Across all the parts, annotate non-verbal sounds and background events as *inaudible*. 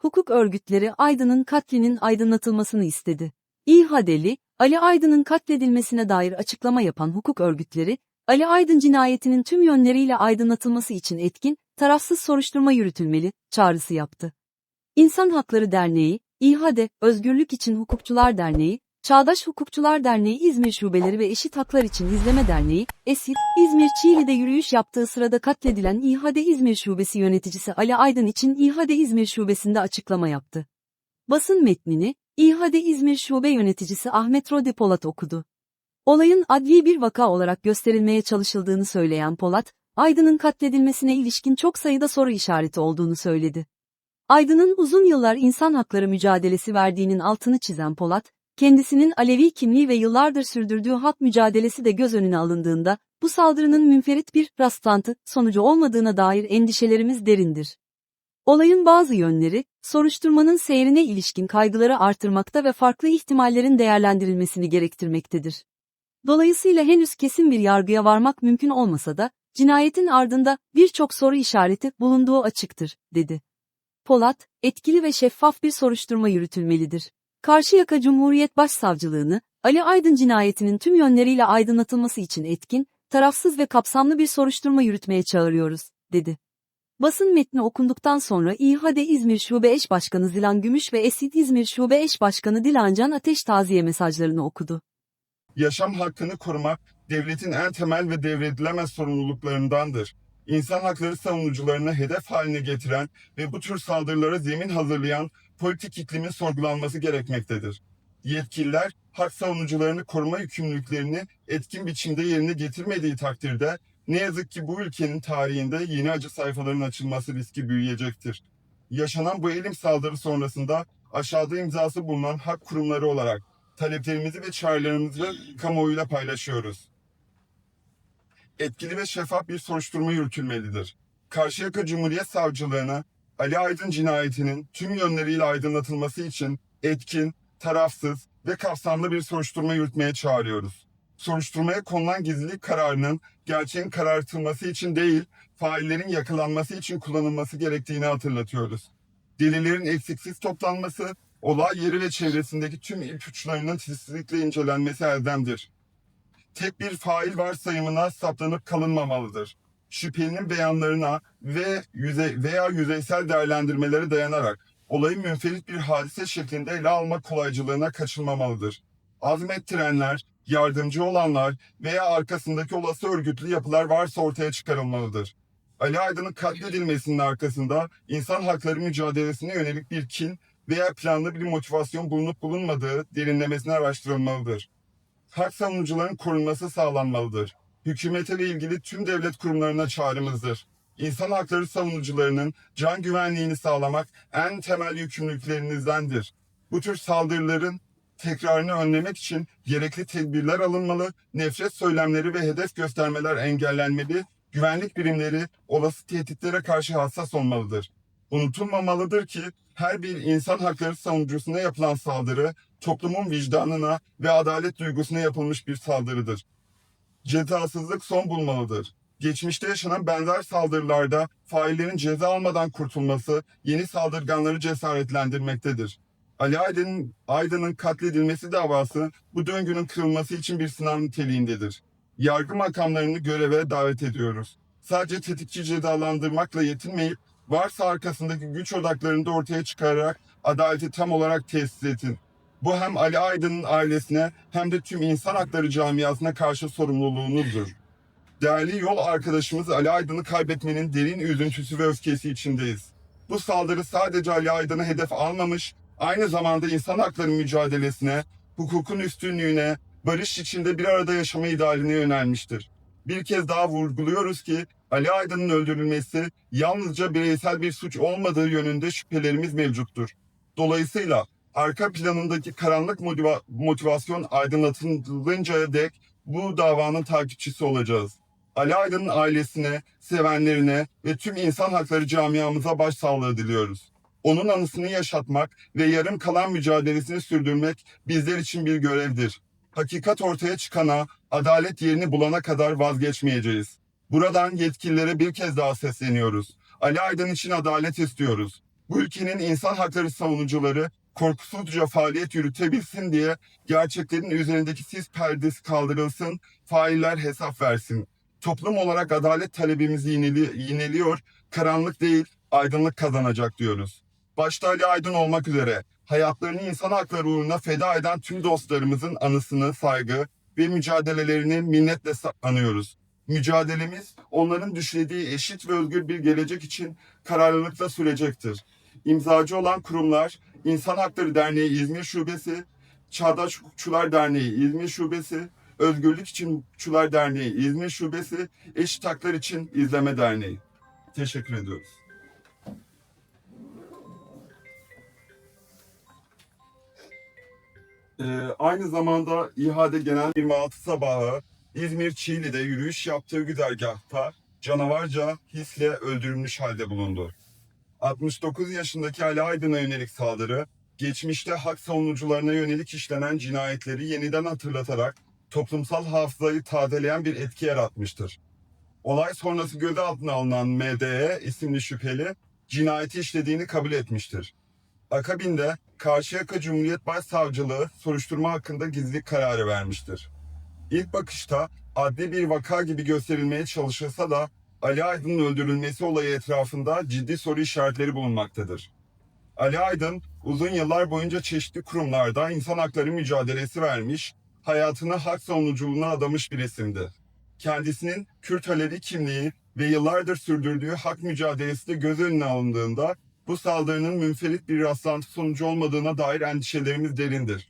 hukuk örgütleri Aydın'ın katlinin aydınlatılmasını istedi. İHA'deli, Ali Aydın'ın katledilmesine dair açıklama yapan hukuk örgütleri, Ali Aydın cinayetinin tüm yönleriyle aydınlatılması için etkin, tarafsız soruşturma yürütülmeli, çağrısı yaptı. İnsan Hakları Derneği, İHA'de, Özgürlük İçin Hukukçular Derneği, Çağdaş Hukukçular Derneği İzmir Şubeleri ve Eşit Haklar İçin İzleme Derneği, ESİD, İzmir Çiğli'de yürüyüş yaptığı sırada katledilen İHA'de İzmir Şubesi yöneticisi Ali Aydın için İHA'de İzmir Şubesi'nde açıklama yaptı. Basın metnini, İHA'de İzmir Şube Yöneticisi Ahmet Rodi Polat okudu. Olayın adli bir vaka olarak gösterilmeye çalışıldığını söyleyen Polat, Aydın'ın katledilmesine ilişkin çok sayıda soru işareti olduğunu söyledi. Aydın'ın uzun yıllar insan hakları mücadelesi verdiğinin altını çizen Polat, kendisinin Alevi kimliği ve yıllardır sürdürdüğü hak mücadelesi de göz önüne alındığında, bu saldırının münferit bir rastlantı sonucu olmadığına dair endişelerimiz derindir. Olayın bazı yönleri, soruşturmanın seyrine ilişkin kaygıları artırmakta ve farklı ihtimallerin değerlendirilmesini gerektirmektedir. Dolayısıyla henüz kesin bir yargıya varmak mümkün olmasa da, cinayetin ardında birçok soru işareti bulunduğu açıktır, dedi. Polat, etkili ve şeffaf bir soruşturma yürütülmelidir. Karşıyaka Cumhuriyet Başsavcılığını, Ali Aydın cinayetinin tüm yönleriyle aydınlatılması için etkin, tarafsız ve kapsamlı bir soruşturma yürütmeye çağırıyoruz, dedi. Basın metni okunduktan sonra İHAD İzmir Şube Eş Başkanı Zilan Gümüş ve ESİD İzmir Şube Eş Başkanı Dilancan Ateş taziye mesajlarını okudu. Yaşam hakkını korumak devletin en temel ve devredilemez sorumluluklarındandır. İnsan hakları savunucularını hedef haline getiren ve bu tür saldırılara zemin hazırlayan politik iklimin sorgulanması gerekmektedir. Yetkililer hak savunucularını koruma yükümlülüklerini etkin biçimde yerine getirmediği takdirde ne yazık ki bu ülkenin tarihinde yeni acı sayfaların açılması riski büyüyecektir. Yaşanan bu elim saldırı sonrasında aşağıda imzası bulunan hak kurumları olarak taleplerimizi ve çağrılarımızı kamuoyuyla paylaşıyoruz. Etkili ve şeffaf bir soruşturma yürütülmelidir. Karşıyaka Cumhuriyet Savcılığına Ali Aydın cinayetinin tüm yönleriyle aydınlatılması için etkin, tarafsız ve kapsamlı bir soruşturma yürütmeye çağırıyoruz. Soruşturmaya konulan gizlilik kararının gerçeğin karartılması için değil, faillerin yakalanması için kullanılması gerektiğini hatırlatıyoruz. Delillerin eksiksiz toplanması, olay yeri ve çevresindeki tüm ipuçlarının titizlikle incelenmesi elzemdir. Tek bir fail varsayımına saplanıp kalınmamalıdır. Şüphelinin beyanlarına ve yüzey veya yüzeysel değerlendirmelere dayanarak olayı münferit bir hadise şeklinde ele alma kolaycılığına kaçılmamalıdır. Azmettirenler, yardımcı olanlar veya arkasındaki olası örgütlü yapılar varsa ortaya çıkarılmalıdır. Ali Aydın'ın katledilmesinin arkasında insan hakları mücadelesine yönelik bir kin veya planlı bir motivasyon bulunup bulunmadığı derinlemesine araştırılmalıdır. Hak savunucuların korunması sağlanmalıdır. Hükümete ve ilgili tüm devlet kurumlarına çağrımızdır. İnsan hakları savunucularının can güvenliğini sağlamak en temel yükümlülüklerinizdendir. Bu tür saldırıların tekrarını önlemek için gerekli tedbirler alınmalı, nefret söylemleri ve hedef göstermeler engellenmeli, güvenlik birimleri olası tehditlere karşı hassas olmalıdır. Unutulmamalıdır ki her bir insan hakları savunucusuna yapılan saldırı toplumun vicdanına ve adalet duygusuna yapılmış bir saldırıdır. Cezasızlık son bulmalıdır. Geçmişte yaşanan benzer saldırılarda faillerin ceza almadan kurtulması yeni saldırganları cesaretlendirmektedir. Ali Aydın'ın Aydın'ın katledilmesi davası bu döngünün kırılması için bir sınav niteliğindedir. Yargı makamlarını göreve davet ediyoruz. Sadece tetikçi cezalandırmakla yetinmeyip varsa arkasındaki güç odaklarını da ortaya çıkararak adaleti tam olarak tesis edin. Bu hem Ali Aydın'ın ailesine hem de tüm insan hakları camiasına karşı sorumluluğunuzdur. Değerli yol arkadaşımız Ali Aydın'ı kaybetmenin derin üzüntüsü ve öfkesi içindeyiz. Bu saldırı sadece Ali Aydın'ı hedef almamış, aynı zamanda insan hakları mücadelesine, hukukun üstünlüğüne, barış içinde bir arada yaşama idealine yönelmiştir. Bir kez daha vurguluyoruz ki Ali Aydın'ın öldürülmesi yalnızca bireysel bir suç olmadığı yönünde şüphelerimiz mevcuttur. Dolayısıyla arka planındaki karanlık motiva- motivasyon aydınlatılıncaya dek bu davanın takipçisi olacağız. Ali Aydın'ın ailesine, sevenlerine ve tüm insan hakları camiamıza başsağlığı diliyoruz. Onun anısını yaşatmak ve yarım kalan mücadelesini sürdürmek bizler için bir görevdir. Hakikat ortaya çıkana, adalet yerini bulana kadar vazgeçmeyeceğiz. Buradan yetkililere bir kez daha sesleniyoruz. Ali Aydın için adalet istiyoruz. Bu ülkenin insan hakları savunucuları korkusuzca faaliyet yürütebilsin diye gerçeklerin üzerindeki sis perdesi kaldırılsın, failler hesap versin. Toplum olarak adalet talebimizi yineli, yineliyor, karanlık değil aydınlık kazanacak diyoruz. Başta Ali Aydın olmak üzere hayatlarını insan hakları uğruna feda eden tüm dostlarımızın anısını saygı ve mücadelelerini minnetle anıyoruz. Mücadelemiz onların düşlediği eşit ve özgür bir gelecek için kararlılıkla sürecektir. İmzacı olan kurumlar İnsan Hakları Derneği İzmir Şubesi, Çağdaş Hukukçular Derneği İzmir Şubesi, Özgürlük İçin Hukukçular Derneği İzmir Şubesi, Eşit Haklar İçin İzleme Derneği. Teşekkür ediyoruz. Ee, aynı zamanda İHA'de Genel 26 sabahı İzmir Çiğli'de yürüyüş yaptığı güzergahta canavarca hisle öldürülmüş halde bulundu. 69 yaşındaki Ali Aydın'a yönelik saldırı, geçmişte hak savunucularına yönelik işlenen cinayetleri yeniden hatırlatarak toplumsal hafızayı tazeleyen bir etki yaratmıştır. Olay sonrası gözaltına alınan MDE isimli şüpheli cinayeti işlediğini kabul etmiştir. Akabinde Karşıyaka Cumhuriyet Başsavcılığı soruşturma hakkında gizlilik kararı vermiştir. İlk bakışta adli bir vaka gibi gösterilmeye çalışılsa da Ali Aydın'ın öldürülmesi olayı etrafında ciddi soru işaretleri bulunmaktadır. Ali Aydın uzun yıllar boyunca çeşitli kurumlarda insan hakları mücadelesi vermiş, hayatını hak savunuculuğuna adamış bir isimdi. Kendisinin Kürt Alevi kimliği ve yıllardır sürdürdüğü hak mücadelesi de göz önüne alındığında bu saldırının münferit bir rastlantı sonucu olmadığına dair endişelerimiz derindir.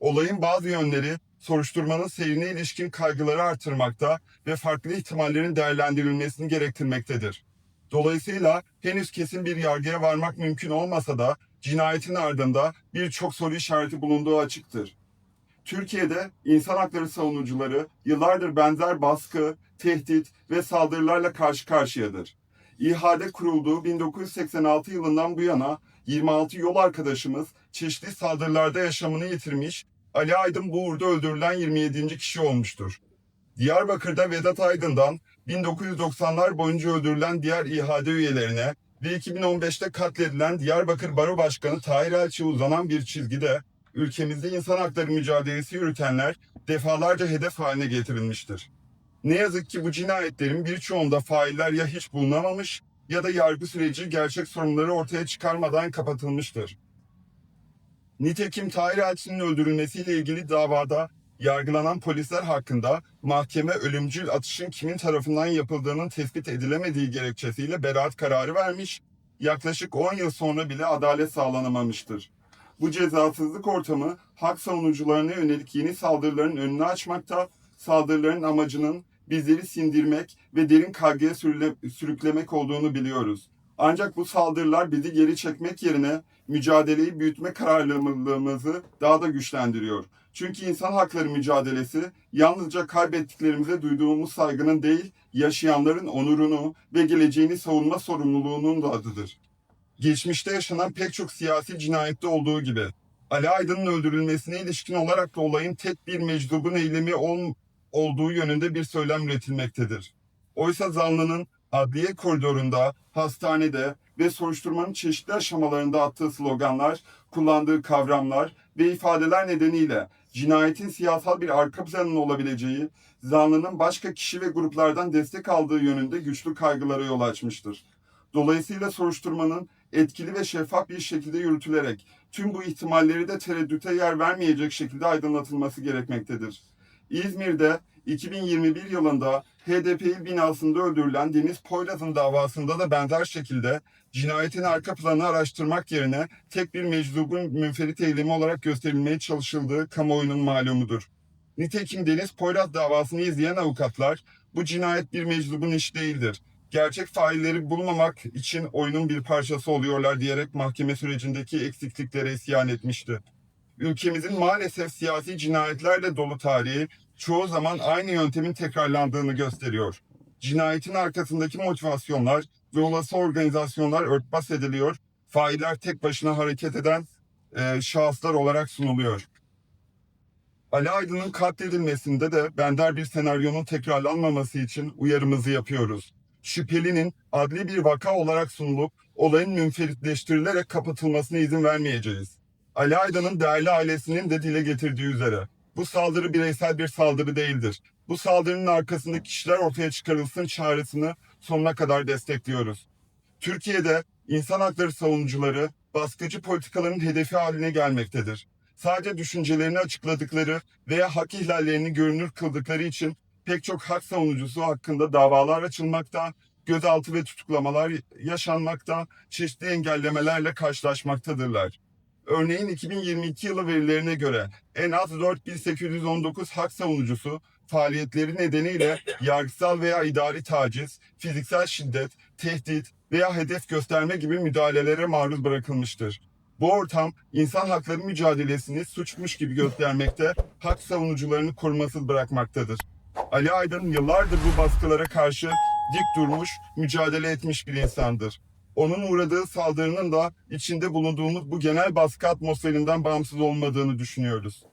Olayın bazı yönleri soruşturmanın seyrine ilişkin kaygıları artırmakta ve farklı ihtimallerin değerlendirilmesini gerektirmektedir. Dolayısıyla henüz kesin bir yargıya varmak mümkün olmasa da cinayetin ardında birçok soru işareti bulunduğu açıktır. Türkiye'de insan hakları savunucuları yıllardır benzer baskı, tehdit ve saldırılarla karşı karşıyadır. İHA'de kurulduğu 1986 yılından bu yana 26 yol arkadaşımız çeşitli saldırılarda yaşamını yitirmiş, Ali Aydın bu uğurda öldürülen 27. kişi olmuştur. Diyarbakır'da Vedat Aydın'dan 1990'lar boyunca öldürülen diğer İHA'de üyelerine ve 2015'te katledilen Diyarbakır Baro Başkanı Tahir Elçi'ye uzanan bir çizgide ülkemizde insan hakları mücadelesi yürütenler defalarca hedef haline getirilmiştir. Ne yazık ki bu cinayetlerin birçoğunda failler ya hiç bulunamamış ya da yargı süreci gerçek sorunları ortaya çıkarmadan kapatılmıştır. Nitekim Tahir Elçi'nin öldürülmesiyle ilgili davada yargılanan polisler hakkında mahkeme ölümcül atışın kimin tarafından yapıldığının tespit edilemediği gerekçesiyle beraat kararı vermiş, yaklaşık 10 yıl sonra bile adalet sağlanamamıştır. Bu cezasızlık ortamı hak savunucularına yönelik yeni saldırıların önünü açmakta, saldırıların amacının bizleri sindirmek ve derin kaygıya sürüklemek olduğunu biliyoruz. Ancak bu saldırılar bizi geri çekmek yerine mücadeleyi büyütme kararlılığımızı daha da güçlendiriyor. Çünkü insan hakları mücadelesi yalnızca kaybettiklerimize duyduğumuz saygının değil, yaşayanların onurunu ve geleceğini savunma sorumluluğunun da adıdır. Geçmişte yaşanan pek çok siyasi cinayette olduğu gibi Ali Aydın'ın öldürülmesine ilişkin olarak da olayın tek bir meczubun eylemi ol, olduğu yönünde bir söylem üretilmektedir. Oysa zanlının adliye koridorunda, hastanede ve soruşturmanın çeşitli aşamalarında attığı sloganlar, kullandığı kavramlar ve ifadeler nedeniyle cinayetin siyasal bir arka planının olabileceği, zanlının başka kişi ve gruplardan destek aldığı yönünde güçlü kaygılara yol açmıştır. Dolayısıyla soruşturmanın etkili ve şeffaf bir şekilde yürütülerek tüm bu ihtimalleri de tereddüte yer vermeyecek şekilde aydınlatılması gerekmektedir. İzmir'de 2021 yılında HDP il binasında öldürülen Deniz Poyraz'ın davasında da benzer şekilde cinayetin arka planını araştırmak yerine tek bir meczubun münferit eylemi olarak gösterilmeye çalışıldığı kamuoyunun malumudur. Nitekim Deniz Poyraz davasını izleyen avukatlar bu cinayet bir meczubun işi değildir. Gerçek failleri bulmamak için oyunun bir parçası oluyorlar diyerek mahkeme sürecindeki eksikliklere isyan etmişti. Ülkemizin maalesef siyasi cinayetlerle dolu tarihi çoğu zaman aynı yöntemin tekrarlandığını gösteriyor. Cinayetin arkasındaki motivasyonlar ve olası organizasyonlar örtbas ediliyor. Failler tek başına hareket eden e, şahıslar olarak sunuluyor. Ali Aydın'ın katledilmesinde de benzer bir senaryonun tekrarlanmaması için uyarımızı yapıyoruz. Şüphelinin adli bir vaka olarak sunulup olayın münferitleştirilerek kapatılmasına izin vermeyeceğiz. Ali Aydın'ın değerli ailesinin de dile getirdiği üzere bu saldırı bireysel bir saldırı değildir. Bu saldırının arkasındaki kişiler ortaya çıkarılsın çağrısını sonuna kadar destekliyoruz. Türkiye'de insan hakları savunucuları baskıcı politikaların hedefi haline gelmektedir. Sadece düşüncelerini açıkladıkları veya hak ihlallerini görünür kıldıkları için pek çok hak savunucusu hakkında davalar açılmakta, gözaltı ve tutuklamalar yaşanmakta, çeşitli engellemelerle karşılaşmaktadırlar. Örneğin 2022 yılı verilerine göre en az 4819 hak savunucusu faaliyetleri nedeniyle *laughs* yargısal veya idari taciz, fiziksel şiddet, tehdit veya hedef gösterme gibi müdahalelere maruz bırakılmıştır. Bu ortam insan hakları mücadelesini suçmuş gibi göstermekte, hak savunucularını korumasız bırakmaktadır. Ali Aydın yıllardır bu baskılara karşı dik durmuş, mücadele etmiş bir insandır. Onun uğradığı saldırının da içinde bulunduğumuz bu genel baskı atmosferinden bağımsız olmadığını düşünüyoruz.